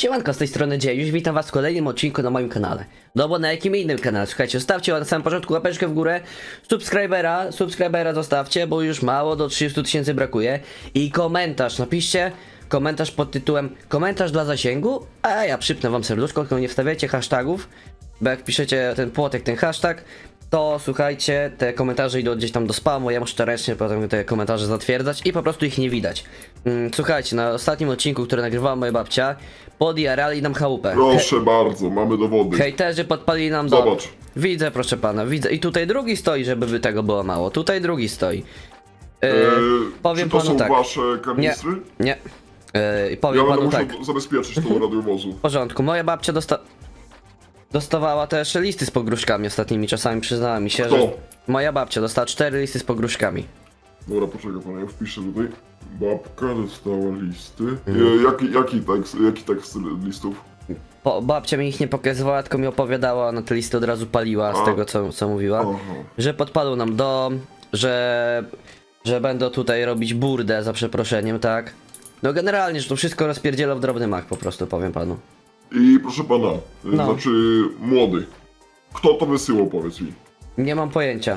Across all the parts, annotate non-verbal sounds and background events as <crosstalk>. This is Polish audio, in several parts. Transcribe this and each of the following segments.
Siemanko, z tej strony Dziejuś, witam was w kolejnym odcinku na moim kanale. No bo na jakim innym kanale? Słuchajcie, zostawcie na samym początku łapeczkę w górę, subskrybera, subskrybera zostawcie, bo już mało, do 30 tysięcy brakuje. I komentarz, napiszcie komentarz pod tytułem komentarz dla zasięgu, a ja przypnę wam serduszko, tylko nie wstawiajcie hashtagów, bo jak piszecie ten płotek, ten hashtag, to słuchajcie, te komentarze idą gdzieś tam do spamu, ja muszę ręcznie potem te komentarze zatwierdzać i po prostu ich nie widać. Mm, Słuchajcie, na ostatnim odcinku, który nagrywała moja babcia, podjarali nam chałupę. Proszę bardzo, mamy dowody. Hejterzy podpalili nam dom. Zobacz. Widzę, proszę pana, widzę. I tutaj drugi stoi, żeby by tego było mało. Tutaj drugi stoi. Yy, E, powiem czy to panu są tak. wasze Nie, kanistry? nie. Yy, Ja powiem będę panu musiał tak. zabezpieczyć to radiowozu. W porządku, moja babcia dosta... dostawała też listy z pogróżkami ostatnimi czasami, przyznała mi się, Kto? że... Moja babcia dostała cztery listy z pogróżkami. Dobra, poczekaj pan, ja wpiszę tutaj. Babka dostała listy. Mhm. E, jaki, jaki, tekst, jaki tekst listów? Po, babcia mi ich nie pokazywała, tylko mi opowiadała, ona te listy od razu paliła z A. tego, co, co mówiła. Aha. Że podpalą nam dom, że... że będą tutaj robić burdę, za przeproszeniem, tak? No generalnie, że to wszystko rozpierdziela w drobny mak, po prostu, powiem panu. I proszę pana, e, No. znaczy młody. Kto to wysyłał, powiedz mi? Nie mam pojęcia.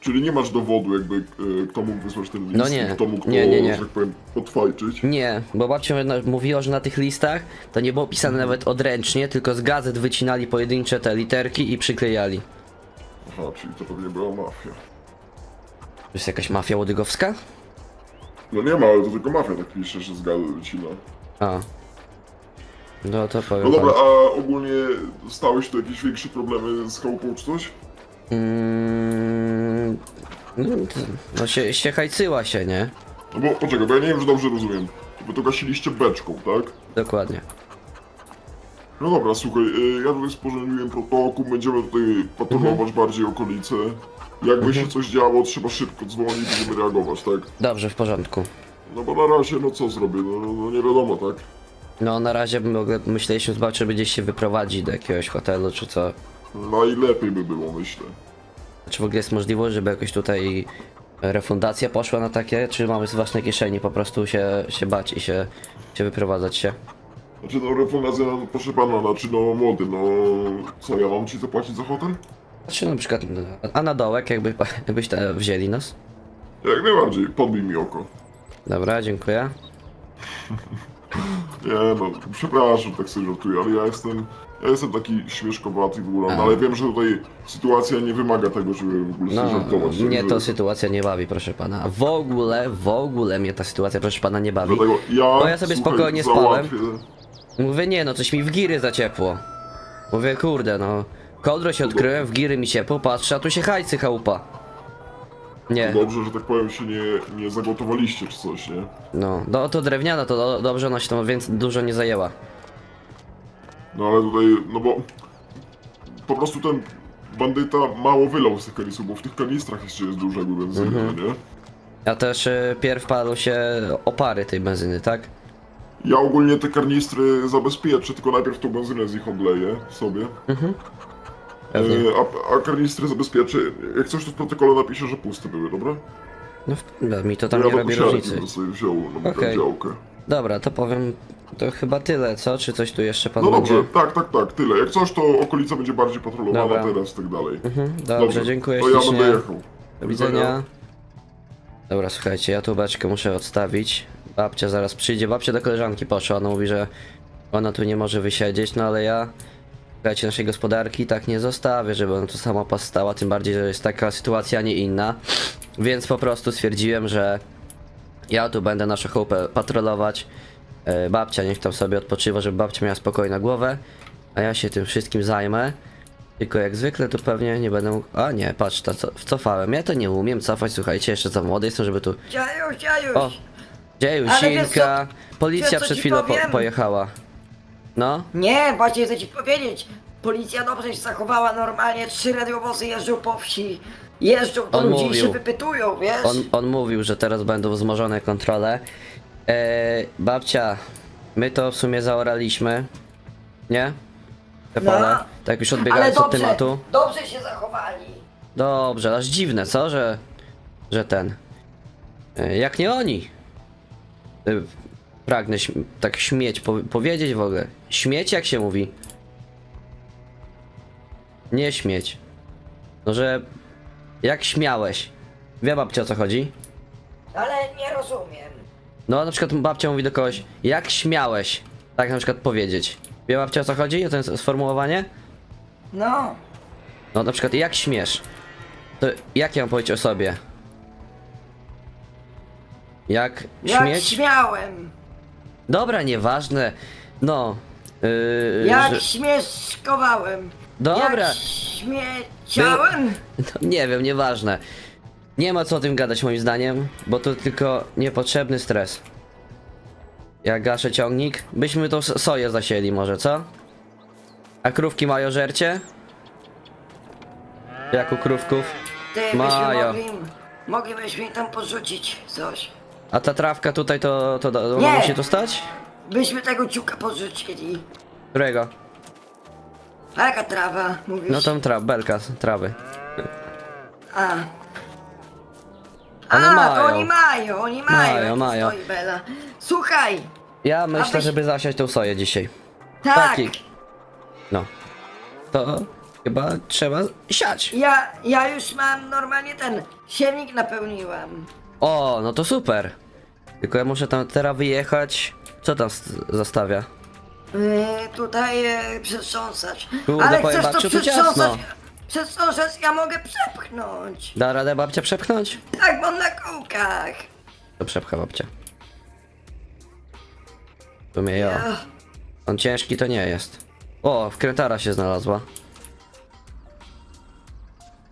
Czyli nie masz dowodu, jakby e, kto mógł wysłać ten list, No nie. kto mógł Nie, to, nie, nie. że tak powiem, potwajczyć. Nie, bo babcia na- mówiła, że na tych listach to nie było pisane nawet odręcznie, tylko z gazet wycinali pojedyncze te literki i przyklejali. Aha, czyli to pewnie była mafia. To jest jakaś mafia łodygowska? No nie ma, ale to tylko mafia tak pisze, że zgadza wycina. A. No to powiem No dobra, panu. a ogólnie stały się tu jakieś większe problemy z chałupą czy coś? Mm, no, to- no się, się hajcyła się, nie? No bo poczekaj, bo ja nie wiem, że dobrze rozumiem. Wy to gasiliście beczką, tak? Dokładnie. No dobra, słuchaj, y, ja tutaj sporządziłem protokół, będziemy tutaj patrolować bardziej okolice. Jakby się coś działo, trzeba szybko dzwonić, będziemy reagować, tak? Dobrze, w porządku. No bo na razie, no co zrobię, no, no, no nie wiadomo, tak? No na razie myśleliśmy zobaczyć, czy będzie się wyprowadzić do jakiegoś hotelu, czy co. Najlepiej by było, myślę. Czy w ogóle jest możliwość, żeby jakoś tutaj refundacja poszła na takie, czy mamy z własnej kieszeni po prostu się, się bać i się, się wyprowadzać się? Znaczy, no refundacja, no, proszę pana, znaczy, no młody, no... Co, ja mam ci zapłacić za hotel? Czy na przykład, a na dołek jakby, <laughs> jakbyś te wzięli nas? Jak najbardziej, podbij mi oko. Dobra, dziękuję. <laughs> Nie no, przepraszam, tak sobie żartuję, ale ja jestem, ja jestem taki śmieszkowaty w ogóle, no, ale wiem, że tutaj sytuacja nie wymaga tego, żeby w ogóle sobie No, żartować. mnie także- to sytuacja nie bawi, proszę pana. W ogóle, w ogóle mnie ta sytuacja, proszę pana, nie bawi. Dlatego ja, Bo ja sobie słuchaj, spokojnie załatwię, Mówię, nie no, coś mi w giry za ciepło. Mówię, kurde no, kołdro się odkryłem, w giry mi ciepło, patrzę, a tu się hajcy chałupa. Nie, Dobrze, że tak powiem się nie, nie zagotowaliście czy coś, nie? no, no to drewniana, to do, dobrze, ona się tam więc dużo nie zajęła. No ale tutaj, no bo po prostu ten bandyta mało wylał z tych kanistrów, bo w tych kanistrach jeszcze jest dużo jakby benzyny, Mhm. nie? A też y, pierw padł się opary tej benzyny, tak? Ja ogólnie te kanistry zabezpieczę, tylko najpierw tą benzynę z nich odleję sobie. Pewnie. E, a, a kanistry zabezpieczę. Jak coś to w protokole napiszę, że puste były, dobra? No, w- no mi to tam ja nie robi różnicy. będę sobie wziął na Okej. działkę. Dobra, to powiem, to chyba tyle, co? Czy coś tu jeszcze pan No dobrze, będzie? tak, tak, tak, tyle. Jak coś, to okolica będzie bardziej patrolowana Dobra. teraz i tak dalej. Mhm, dobrze, dziękuję To ja ślicznie. będę jechał. Do widzenia. Dobra, słuchajcie, ja tu beczkę muszę odstawić. Babcia zaraz przyjdzie. Babcia do koleżanki poszła. Ona mówi, że ona tu nie może wysiedzieć, no ale ja. Słuchajcie, naszej gospodarki tak nie zostawię, żeby ona tu sama postała. Tym bardziej, że jest taka sytuacja, nie inna. Więc po prostu stwierdziłem, że ja tu będę naszą chałupę patrolować. E, Babcia niech tam sobie odpoczywa, żeby babcia miała spokój na głowę. A ja się tym wszystkim zajmę. Tylko jak zwykle to pewnie nie będę mógł... A nie, patrz, to co, wcofałem. Ja to nie umiem cofać, słuchajcie, jeszcze za młody jestem, żeby tu... Dziajuś, dziajuś! O! Dzieju, Ale wiesz Silka! Policja przed chwilą po, pojechała. No? Nie, właśnie chcę ci powiedzieć. Policja dobrze się zachowała normalnie, trzy radiowozy jeżdżą po wsi. Jeżdżą do On ludzi i mówił. się wypytują, wiesz? On, on mówił, że teraz będą wzmożone kontrole. Eee, babcia, my to w sumie zaoraliśmy. Nie? Te No. pole. Tak już Ale odbiegając od dobrze, tematu. dobrze się zachowali. Dobrze, aż dziwne, co? Że, że ten. E, Jak nie oni. E, pragnę tak śmieć, po powiedzieć w ogóle. Śmieć jak się mówi? Nie śmieć. No, że jak śmiałeś. Wie babcia o co chodzi? Ale nie rozumiem. No, na przykład babcia mówi do kogoś, jak śmiałeś. Tak na przykład powiedzieć. Wie babcia o co chodzi? O to jest sformułowanie? No, No, na przykład, jak śmiesz? To jak ja mam powiedzieć o sobie? Jak jak śmieć? śmiałem. Dobra, nieważne. No. Yy, Jak że- śmieszkowałem. Dobra. Jak śmieciałem. No, nie wiem, nieważne. Nie ma co o tym gadać moim zdaniem, bo to tylko niepotrzebny stres. Jak gaszę ciągnik, byśmy tą soję zasieli może, co? A krówki mają żercie? Jak u krówków? Ty, byśmy Majo. mogli, moglibyśmy tam porzucić coś. A ta trawka tutaj to, to, to Nie. musi tu stać? Byśmy tego ciuka porzucili. Którego? A jaka trawa, mówisz? No tą tra belka z trawy. A. One A, mają. to oni mają, oni mają. Mają, jak mają. Stoi Bela. Słuchaj, Ja myślę, żeby zasiać tą soję dzisiaj. tak, Taki. No. To chyba trzeba siać. ja, ja już mam normalnie ten siewnik napełniłam. O, no to super. Tylko ja muszę tam teraz wyjechać. Co tam zostawia? Yy, tutaj yy, przetrząsać. Kurde, Ale powiem chcesz to babciu, tu przetrząsać? ciasno. Przetrząsać ja mogę przepchnąć. Da radę babcia przepchnąć? Tak, bo na kółkach. To przepcha babcia. W sumie ja. Ach, On ciężki to nie jest. O, wkrętara się znalazła.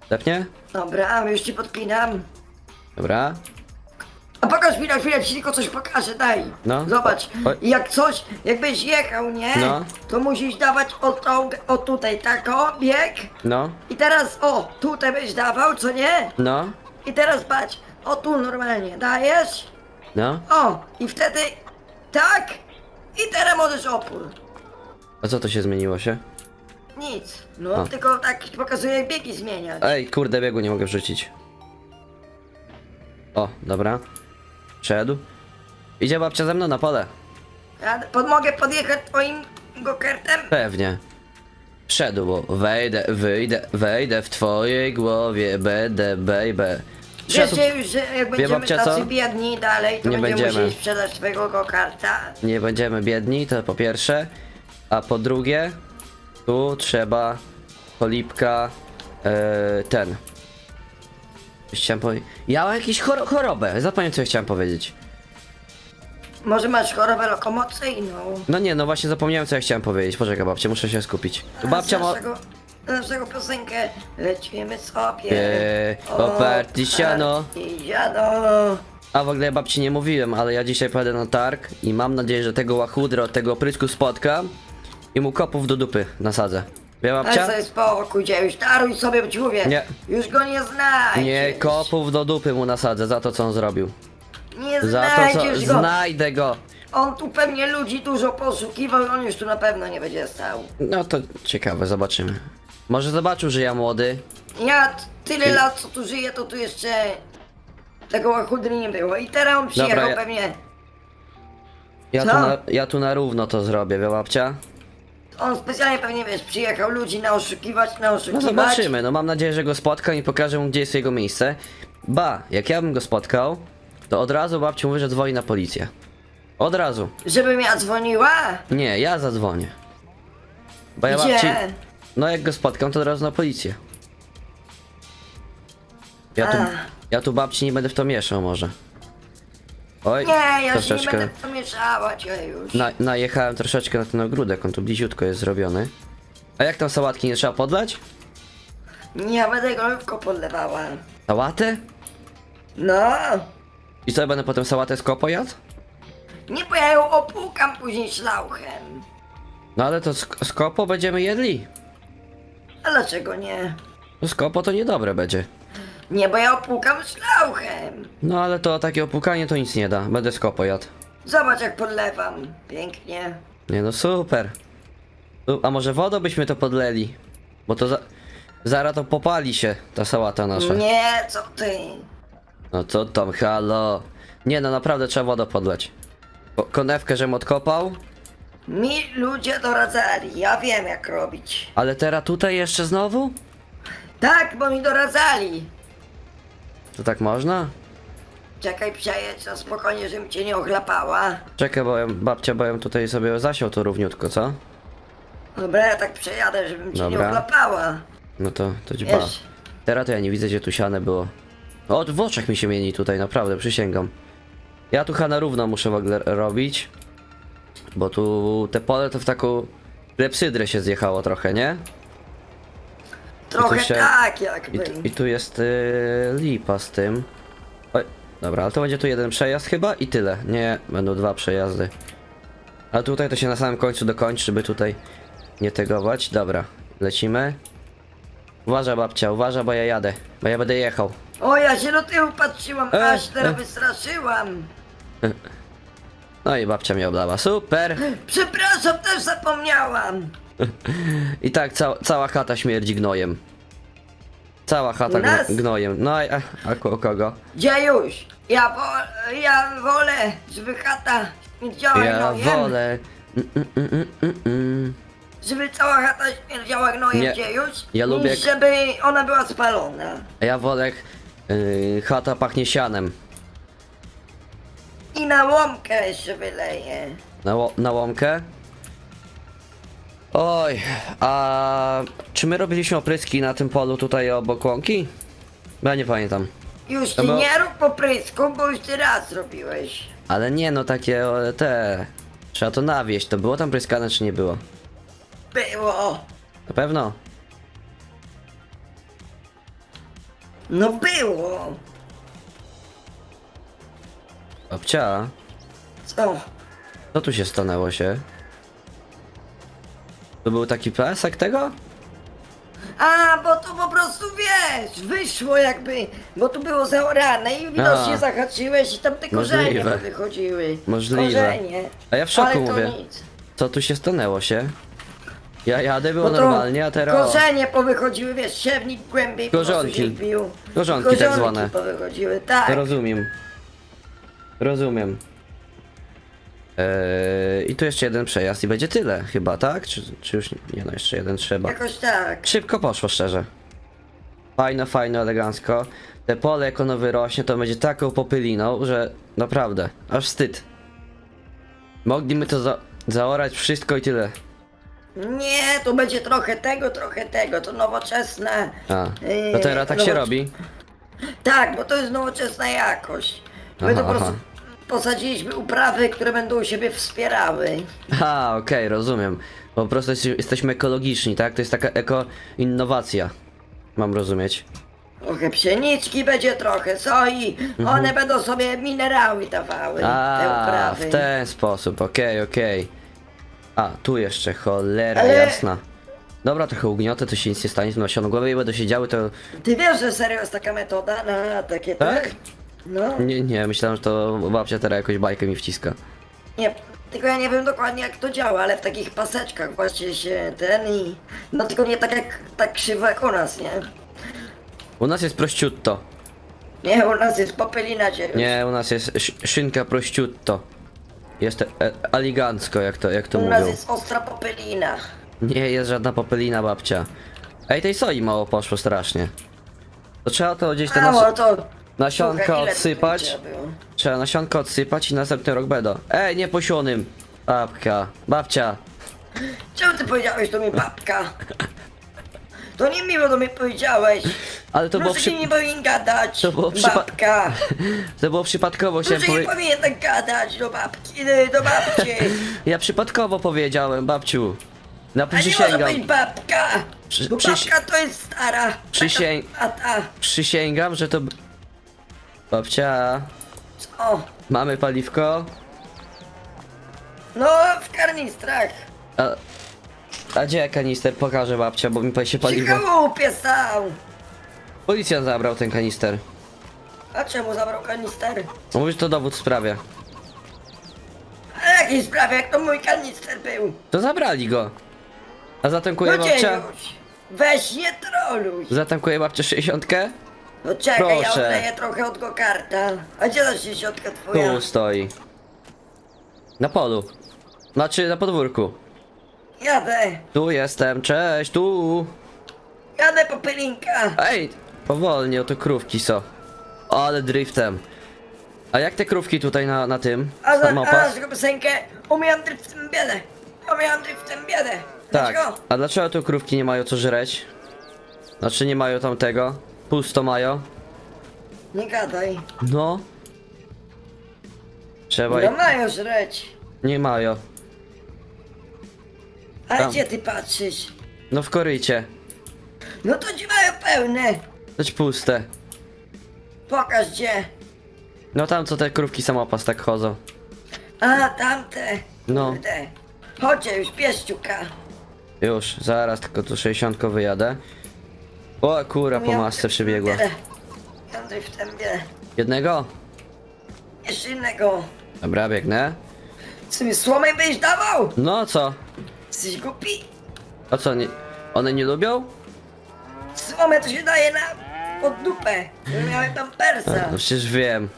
Tepnie? Dobra, już ci podpinam. Dobra. A pokaż mi na chwilę, ci tylko coś pokażę, daj. No. Zobacz, jak coś, jakbyś jechał, nie? No. To musisz dawać o, tą, o tutaj, tak o, bieg. No, I teraz, o, tutaj byś dawał, co nie? no, I teraz patrz, o tu normalnie, dajesz? no. O, i wtedy, tak. I teraz możesz opór. A co to się zmieniło się? Nic, no O. tylko tak pokazuję jak biegi zmieniać. Ej, kurde, biegu nie mogę wrzucić. O, dobra. Szedł. Idzie babcia ze mną na pole. Ja pod, mogę podjechać twoim gokertem? Pewnie. Szedł, bo wejdę, wyjdę, wejdę w twojej głowie, będę, baby. Szedł. Wiecie już, że jak będziemy babcia, tacy co? biedni dalej, to Nie będziemy będziemy. musieli sprzedać twojego gokarta. Nie będziemy biedni, to po pierwsze. A po drugie, tu trzeba polipka, e, ten. Chciałem powiedzieć. Ja mam jakąś chor chorobę, zapomniałem co ja chciałem powiedzieć. Może masz chorobę lokomocyjną. No nie, no właśnie zapomniałem co ja chciałem powiedzieć. Poczekaj babcia, muszę się skupić. Tu babcia ma... Naszego, naszego piosenkę lecimy sobie. Eee, oparty siano. A w ogóle babci nie mówiłem, ale ja dzisiaj pojadę na targ i mam nadzieję, że tego łachudra od tego prysku spotkam i mu kopów do dupy nasadzę. Wie Ale babcia? sobie spokój, już daruj sobie, bo ci mówię. Nie. Już go nie znajdziesz. Nie, kopów do dupy mu nasadzę za to co on zrobił. Nie Za to co... znajdziesz go. Znajdę go! On tu pewnie ludzi dużo poszukiwał i on już tu na pewno nie będzie stał. No to ciekawe, zobaczymy. Może zobaczył, że ja młody. Ja t- tyle lat co tu żyję, to tu jeszcze tego łachudry nie było. I teraz on przyjechał ja- pewnie. Ja tu, Co? na, ja tu na równo to zrobię, wie babcia? On specjalnie pewnie wiesz, przyjechał ludzi na oszukiwać, na No oszukiwać. zobaczymy, no mam nadzieję, że go spotkam i pokażę mu, gdzie jest jego miejsce. Ba, jak ja bym go spotkał, to od razu babci mówi, że dzwoni na policję. Od razu. Żebym ja dzwoniła? Nie, ja zadzwonię. Bo ja Gdzie? babci... No jak go spotkam, to od razu na policję. Ja tu, Ach. ja tu babci nie będę w to mieszał może. Oj, Nie, ja się nie troszeczkę. będę w to cię już. Na, najechałem troszeczkę na ten ogródek, on tu bliziutko jest zrobiony. A jak tam sałatki nie trzeba podlać? Ja będę go tylko podlewała. Sałatę? No. I co, będę potem sałatę z kopo jadł? Nie, bo ja ją opłukam później szlauchem. No ale to z, z kopo będziemy jedli. A dlaczego nie? No z kopo to niedobre będzie. Nie, bo ja opłukam szlauchem. No ale to takie opłukanie to nic nie da, będę z kopo jadł. Zobacz jak podlewam. Pięknie. Nie no super. Tu- A może wodą byśmy to podleli? Bo to za... Zaraz to popali się, ta sałata nasza. Nie, co ty? No co tam, halo? Nie no, naprawdę trzeba wodę podleć. Ko- konewkę, żem odkopał, Mi ludzie doradzali, ja wiem jak robić. ale teraz tutaj jeszcze znowu? Tak, bo mi doradzali. To tak można? Czekaj, przejedź na spokojnie, żebym cię nie ochlapała. Czekaj, bo ja, babcia, bo ja tutaj sobie zasiął to równiutko, co? Dobra, ja tak przejadę, żebym cię nie Dobra. ochlapała. No to, to. Wiesz, Teraz to ja nie widzę, gdzie tu siane było. O, w oczach mi się mieni tutaj, naprawdę, przysięgam. Ja tu Hanna równo muszę w ogóle robić. Bo tu te pole to w taką klepsydrę się zjechało trochę, nie? Trochę się- tak I, jakby. tu- i tu jest yy, lipa z tym. Oj, dobra, ale to będzie tu jeden przejazd chyba i tyle. Nie, będą dwa przejazdy. A tutaj to się na samym końcu dokończy, żeby tutaj nie tegować. Dobra, lecimy. Uważa babcia, uważa, bo ja jadę. Bo ja będę jechał. O, ja się do tyłu patrzyłam, E, aż teraz e. wystraszyłam. No i babcia mnie oblała. Super! Przepraszam, też zapomniałam. I tak ca cała chata śmierdzi gnojem. Cała chata gno Nas? gnojem. No a, a ko- kogo? Dziejuś, ja, wo ja wolę, żeby chata śmierdziała Ja gnojem. wolę. Mm, mm, mm, mm, mm, mm. Żeby cała chata śmierdziała gnojem, Nie, dziejuś. ja lubię- Niż żeby ona była spalona. A ja wolę. Yy, chata pachnie sianem. I na łomkę jeszcze wyleję. Na, ło- na łomkę? Oj, a czy my robiliśmy opryski na tym polu tutaj obok łąki? Ja nie pamiętam. Już No ty bo- nie rób poprysku, bo już ty raz robiłeś. Ale nie no, takie o, te... Trzeba to nawieść. To było tam pryskane czy nie było? Było. Na pewno? No było. Babcia, Co? co tu się stanęło się? To był taki pasek tego? A, bo to po prostu wiesz, wyszło jakby, bo tu było zaorane i widocznie A. zahaczyłeś i tam te korzenie Możliwe. wychodziły. Możliwe. Korzenie. A ja w szoku Ale to mówię. nic. Co tu się stanęło się? Ja jadę, było Bo to normalnie, a teraz... Korzenie powychodziły, wiesz, siewnik głębiej po prostu Korzonki. się wbił. Korzonki tak zwane. powychodziły, tak. Rozumiem. Rozumiem. Eee, I tu jeszcze jeden przejazd i będzie tyle chyba, tak? Czy, czy już nie no, jeszcze jeden trzeba. Jakoś tak. Szybko poszło, szczerze. Fajno, fajno, elegancko. Te pole jak ono wyrośnie, to będzie taką popyliną, że naprawdę, aż wstyd. Mogliby to za zaorać wszystko i tyle. Nie, tu będzie trochę tego, trochę tego, to nowoczesne. A, yy, to teraz tak się robi. Tak, bo to jest nowoczesna jakość. My Aha, to po prostu aha. Posadziliśmy uprawy, które będą siebie wspierały. A, okej, rozumiem. Po prostu jest, jesteśmy ekologiczni, tak? To jest taka eko-innowacja. Mam rozumieć. Trochę pszeniczki będzie, trochę soi. One będą sobie minerały dawały, te Mhm. A, uprawy. w ten sposób, okej, okej. A, tu jeszcze, cholera Ale- jasna. Dobra, trochę ugniotę, to się nic nie stanie, z nasionu głowy i będą siedziały, to... Ty wiesz, że serio jest taka metoda na takie Tak? No, Nie, nie, myślałem, że to babcia teraz jakąś bajkę mi wciska. nie, tylko ja nie wiem dokładnie jak to działa, ale w takich paseczkach właśnie się ten i... No tylko nie tak jak, tak krzywo jak u nas, nie? U nas jest prościutto. Nie, u nas jest popelina dziewięć. Nie, u nas jest sz szynka prościutto. Jest e elegancko, jak to, jak to U nas mówią. jest ostra popelina. Nie jest żadna popelina, babcia. Ej, tej soi mało poszło strasznie. To trzeba to gdzieś te Mało nas to... nasionka Słuchaj, ile odsypać. trzeba było? Trzeba nasionka odsypać i następny rok będą. Ej, nie posionym! Babka, babcia. Czemu ty powiedziałeś to mi babka? To nie miło do mnie powiedziałeś. Ale to było, Proszę przy... ci nie powinien gadać. To było przypa- Babka. <laughs> to było przypadkowo się Proszę nie powie... powinien tak gadać do babki, y, do babci. <laughs> Ja przypadkowo powiedziałem, babciu. Na A nie może przysięgam. być babka. Przy- Bo babka to jest stara. Przysięg- Przysięgam, że to... Babcia, o. mamy paliwko? No, w karnistrach. A, a gdzie kanister? Pokażę babcia, bo mi pa- się Przy paliwo... chałupie stał. Policjant zabrał ten kanister. A czemu zabrał kanister? Mówi, że to dowód w sprawie. A jakiej sprawie, jak to mój kanister był? To zabrali go. A zatankuje No babcia? dziejuś. Weź nie troluj. Zatankuje babcia 60? No czekaj, ja Proszę. odleję trochę od go karta. A gdzie ta dziesiątka twoja? Tu stoi. Na polu. Znaczy na podwórku. Jadę. Tu jestem, cześć, tu. Jadę po pylinka. Ej, powolnie, oto krówki są. Ale driftem. A jak te krówki tutaj na, na tym? A za, a Samopas? za piosenkę umijam driftem biedę. Umijam driftem biedę. Tak. Dlaczego? A dlaczego tu krówki nie mają co żreć? Znaczy nie mają tam tego? Pusto mają? Nie gadaj. No. Trzeba No ich... mają żreć. Nie mają. A Tam. gdzie ty patrzysz? No w korycie. No to ci mają pełne. Lecz puste. Pokaż gdzie. No tam co te krówki samopas tak chodzą. A, tamte. No. Kurde. Chodźcie już, pieszczuka. Już, zaraz tylko tu 60 wyjadę. O kura po masce przybiegła. Umijam driftem biedę. Jednego? Jeszcze innego. Dobra, biegnę. Co mi słomę byś dawał? No co? Jesteś głupi? A co, nie... one nie lubią? Słomę to się daje na... pod dupę. Żeby miały tam persa. No przecież wiem.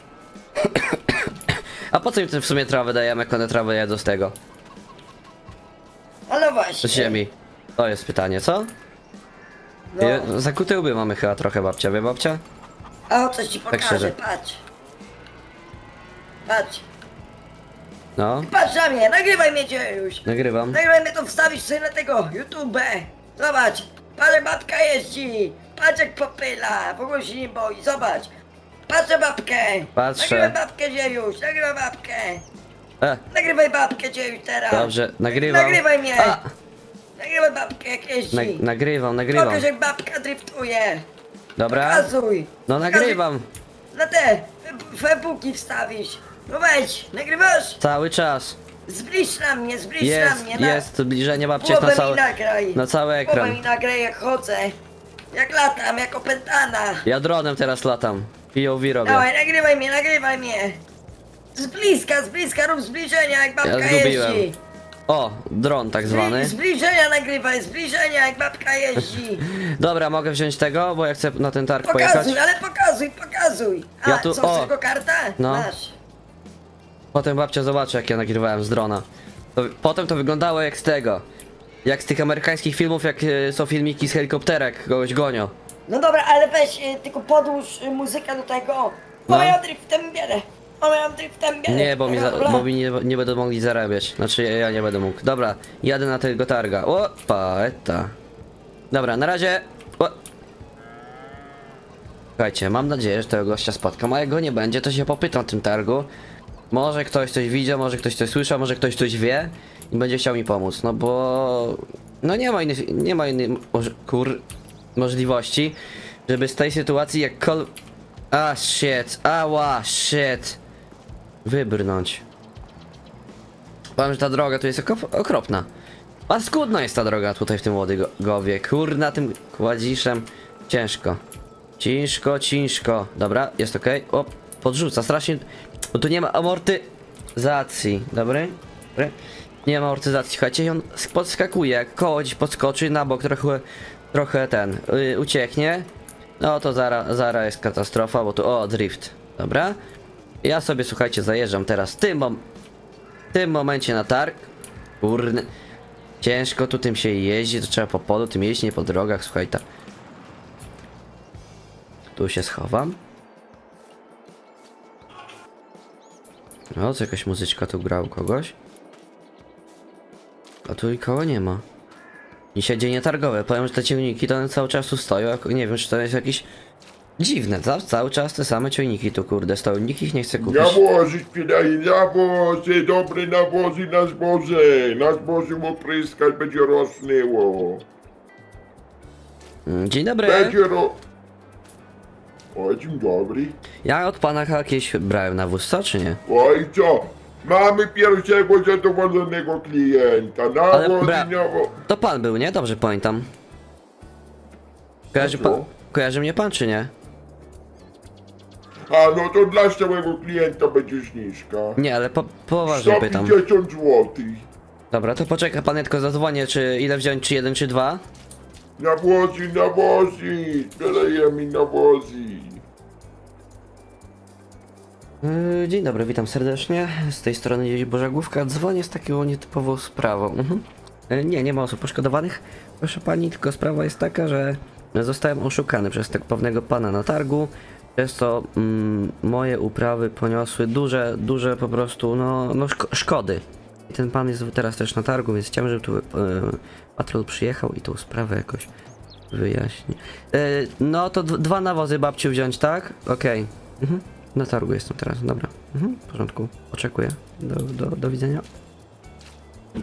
A po co im w sumie trawę dajemy, jak one trawę jedzą z tego? Ale Z właśnie. ziemi. To jest pytanie, co? No. Je- Zakute łby mamy chyba trochę babcia, wie babcia? O coś ci Tak pokażę, szczerze. patrz. Patrz. No, Patrz na mnie, nagrywaj mnie cię już. nagrywam. Nagrywaj mnie to wstawisz sobie na tego YouTube. Zobacz. Patrz jak babka jeździ. Patrz jak popyla. W ogóle się nie boi. Zobacz. Patrz na babkę. Patrzę. Nagrywaj babkę dziejuś. Nagrywaj babkę. E, Nagrywaj babkę dziejuś teraz. dobrze, nagrywam. Nagrywaj mnie. A, Nagrywaj babkę jak jeździ. na, nagrywam, nagrywam. Pokaż jak babka driftuje. Dobra? Pokazuj. No nagrywam. Na te febuki wstawisz. No weź, nagrywasz? Cały czas. Zbliż na mnie, zbliż na Jest, mnie. Na... jest, zbliżenie babci jest Głowę na cały, nagraj. na cały Głowę ekran. mi nagraj jak chodzę. Jak latam, jak opętana. Ja dronem teraz latam. POV robię. Dawaj, nagrywaj mnie, nagrywaj mnie. Z bliska, z bliska rób zbliżenia jak babka Ja zgubiłem. jeździ. O, dron tak zwany. Zbliżenia nagrywaj, zbliżenia jak babka jeździ. <laughs> Dobra, mogę wziąć tego, bo ja chcę na ten targ pojechać. Pokazuj, ale pokazuj, pokazuj. A, Ja tu- co, o. kartę? No. Masz. Potem babcia zobaczy, jak ja nagrywałem z drona. To, potem to wyglądało jak z tego. Jak z tych amerykańskich filmów, jak e, są filmiki z helikoptera, jak kogoś gonią. No dobra, ale weź y, tylko podłóż y, muzykę do tego. No. O, ja driftem biedę. Biedę. Nie, bo mi, za, bo mi nie, nie będą mogli zarabiać. Znaczy ja, ja nie będę mógł. Dobra, jadę na tego targa. O, paeta. Dobra, na razie. O. Słuchajcie, mam nadzieję, że tego gościa spotkam, a jak go nie będzie, to się popytam na tym targu. Może ktoś coś widział, może ktoś coś słyszał, może ktoś coś wie i będzie chciał mi pomóc, no bo... No nie ma innych, nie ma moż- kur... możliwości, żeby z tej sytuacji jakkol... A, shit, ała, shit. Wybrnąć. Powiem, że ta droga tu jest okropna. Paskudna jest ta droga tutaj w tym Łodygowie. Kurna tym kładziszem. Ciężko. Ciężko, ciężko. Dobra, jest ok. O, podrzuca strasznie. Bo tu nie ma amortyzacji. Dobry? Dobry? Nie ma amortyzacji. Słuchajcie, on sk- podskakuje. Jak koło podskoczy na bok, trochę, trochę ten, yy, ucieknie. No to zara, zara jest katastrofa, bo tu, o, drift. Dobra. Ja sobie, słuchajcie, zajeżdżam teraz w tym, mom w tym momencie na targ. Kurny. Ciężko tu tym się jeździ, to trzeba po polu tym jeździć, nie po drogach, słuchaj ta. Tu się schowam. O, co jakaś muzyczka tu grał kogoś. A tu nikogo nie ma. Dzisiaj dzienie targowe. Powiem, że te ciągniki to one cały czas tu stoją. Nie wiem, czy to jest jakieś dziwne. Ca cały czas te same ciągniki tu kurde stoją. Nikt ich nie chce kupić. Nawozy sprzedaje nawozy, dobre nawozy na zboże. Na zboże mu pryskać będzie rosnęło. Mm, Dzień dobry. Będzie ro... O, dzień dobry. Ja od pana jakieś brałem na wóz, co czy nie? Oj co? Mamy pierwszego zadowolonego klienta. Nawozy, bra- nawo... To pan był, nie? Dobrze pamiętam. Kojarzy, pan, kojarzy mnie pan, czy nie? A no to dla stałego klienta będzie zniżka. Nie, ale po, poważnie pytam. 150 złotych. Dobra, to poczeka pan, ja tylko zadzwonię, czy ile wziąć, czy jeden, czy dwa? Nawozy, nawozy, sprzedajemy nawozy. Yy, Dzień dobry, witam serdecznie. Z tej strony Jeździ Boża Główka. Dzwonię z taką nietypową sprawą. Mhm. Yy, Nie, nie ma osób poszkodowanych. Proszę pani, tylko sprawa jest taka, że zostałem oszukany przez tak pewnego pana na targu. Przez to mm, moje uprawy poniosły duże, duże po prostu, no, no szko- szkody. I ten pan jest teraz też na targu, więc chciałem, żeby tu yy, patrol przyjechał i tą sprawę jakoś wyjaśni. Yy, no to dwa nawozy babciu wziąć, tak? Okej. Mhm. Na targu jestem teraz, dobra. Mhm, w porządku. Oczekuję. Do, do, do widzenia.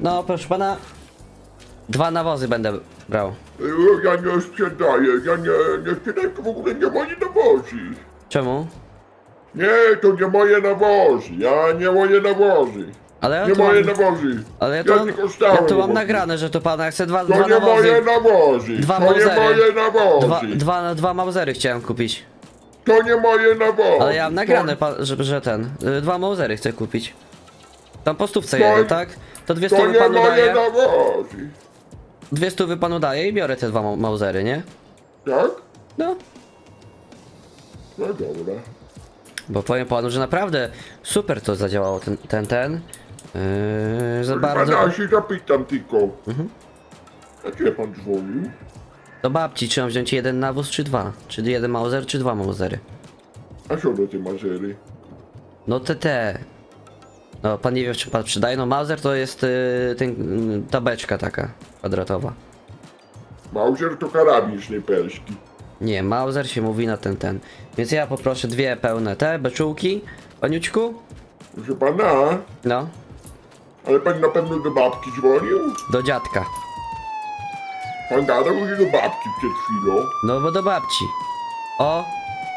No, proszę pana. Dwa nawozy będę brał. E, Ja nie sprzedaję, ja nie, nie sprzedaję, to w ogóle nie moje nawozy. Czemu? Nie, to nie moje nawozy, ja nie moje nawozy. Ale ja Nie moje mam, nawozy. ale ja ja tu mam, tylko stałem ja tu mam nagrane, że to pana chce dwa, To dwa nie moje nawozy. nawozy, Dwa to nie Mausery. moje nawozy. Dwa, dwa, dwa mausery chciałem kupić. To nie moje nawozy. Ale ja mam nagrane, To, że, że ten. y, Dwa mausery chcę kupić. Tam po stówce To- jeden, tak? To dwie to stówy nie panu moje daje. nawozy. Dwie stówy panu daje i biorę te dwa ma- mausery, nie? Tak? No. No dobra. Bo powiem panu, że naprawdę super to zadziałało ten, ten, ten. Yy, za bardzo. Pana się zapytam tylko. Mhm. A gdzie pan dzwonił? Do babci, czy mam wziąć jeden nawóz, czy dwa? Czy jeden mauser, czy dwa mausery? A co do tej mazery? No te te. No pan nie wie, czy pan przydaje. No mauser to jest yy, ten, yy, tabeczka taka kwadratowa. Mauser to karabin snajperski. Nie, mauser się mówi na ten, ten. Więc ja poproszę dwie pełne te beczułki. Paniućku? Proszę pana, No, ale pan na pewno do babki dzwonił? do dziadka. Pan gadał już do babki przed chwilą. No bo do babci. O,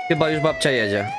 chyba już babcia jedzie.